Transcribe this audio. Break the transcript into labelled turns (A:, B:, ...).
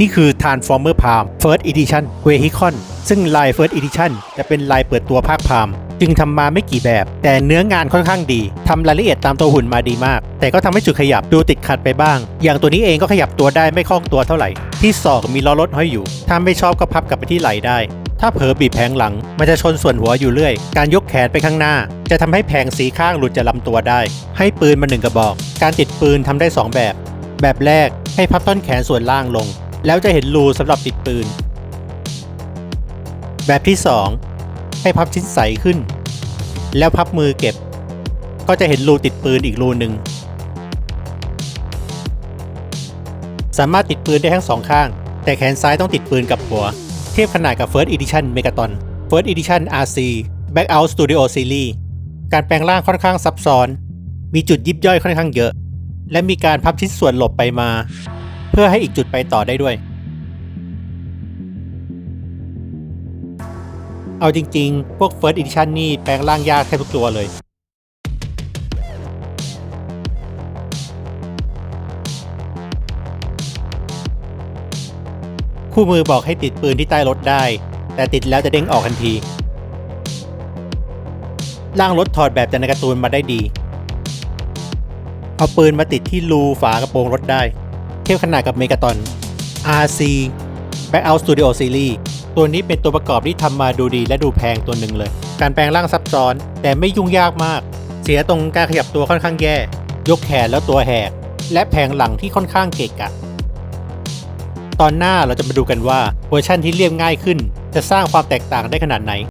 A: นี่คือ Transformer Palm First Edition Vehicle ซึ่งลาย First Edition จะเป็นลายเปิดตัวภาคพามจึงทำมาไม่กี่แบบ แต่เนื้องานค่อนข้างดีทำรายละเอียดตามตัวหุ่นมาดีมาก แต่ก็ทำให้จุดขยับดูติดขัดไปบ้าง อย่างตัวนี้เองก็ขยับตัวได้ไม่คล่องตัวเท่าไหร่ ที่ศอกมีล้อรถห้อยอยู่ ถ้าไม่ชอบก็พับกลับไปที่ไหล่ได้ ถ้าเผลอบีบแผงหลัง มันจะชนส่วนหัวอยู่เรื่อย การยกแขนไปข้างหน้า จะทำให้แผงสีข้างหลุดจากลำตัวได้ ให้ปืนมาหนึ่งกระบอก การติดปืนทำได้สองแบบ แบบแรกให้พับต้นแขนส่วนล่างลง แล้วจะเห็นรูสำหรับติดปืน แบบที่ 2 ให้พับชิ้นใสขึ้น แล้วพับมือเก็บ ก็จะเห็นรูติดปืนอีกรูหนึ่งสามารถติดปืนได้ทั้งสองข้าง แต่แขนซ้ายต้องติดปืนกับหัว เทียบขนาดกับ First Edition Megaton First Edition RC Backout Studio Series การแปลงร่างค่อนข้างซับซ้อน มีจุดยิบย่อยค่อนข้างเยอะ และมีการพับชิ้นส่วนหลบไปมา พื่อให้อีกจุดไปต่อได้ด้วย เอาจริงๆ พวก First Edition นี่แปลงร่างยากแทบทุกตัวเลย คู่มือบอกให้ติดปืนที่ใต้รถได้ แต่ติดแล้วจะเด้งออกทันทีร่างรถถอดแบบจากในการ์ตูนมาได้ดี เอาปืนมาติดที่รูฝากระโปรงรถได้ ทียบขนาดกับเมกาตอน RC Backout Studio Series ตัวนี้เป็นตัวประกอบที่ทำมาดูดีและดูแพงตัวหนึ่งเลย การแปลงร่างซับซ้อนแต่ไม่ยุ่งยากมาก เสียตรงการขยับตัวค่อนข้างแย่ ยกแขนแล้วตัวแหก และแผงหลังที่ค่อนข้างเกะกะ ตอนหน้าเราจะมาดูกันว่าเวอร์ชันที่เรียบง่ายขึ้น จะสร้างความแตกต่างได้ขนาดไหน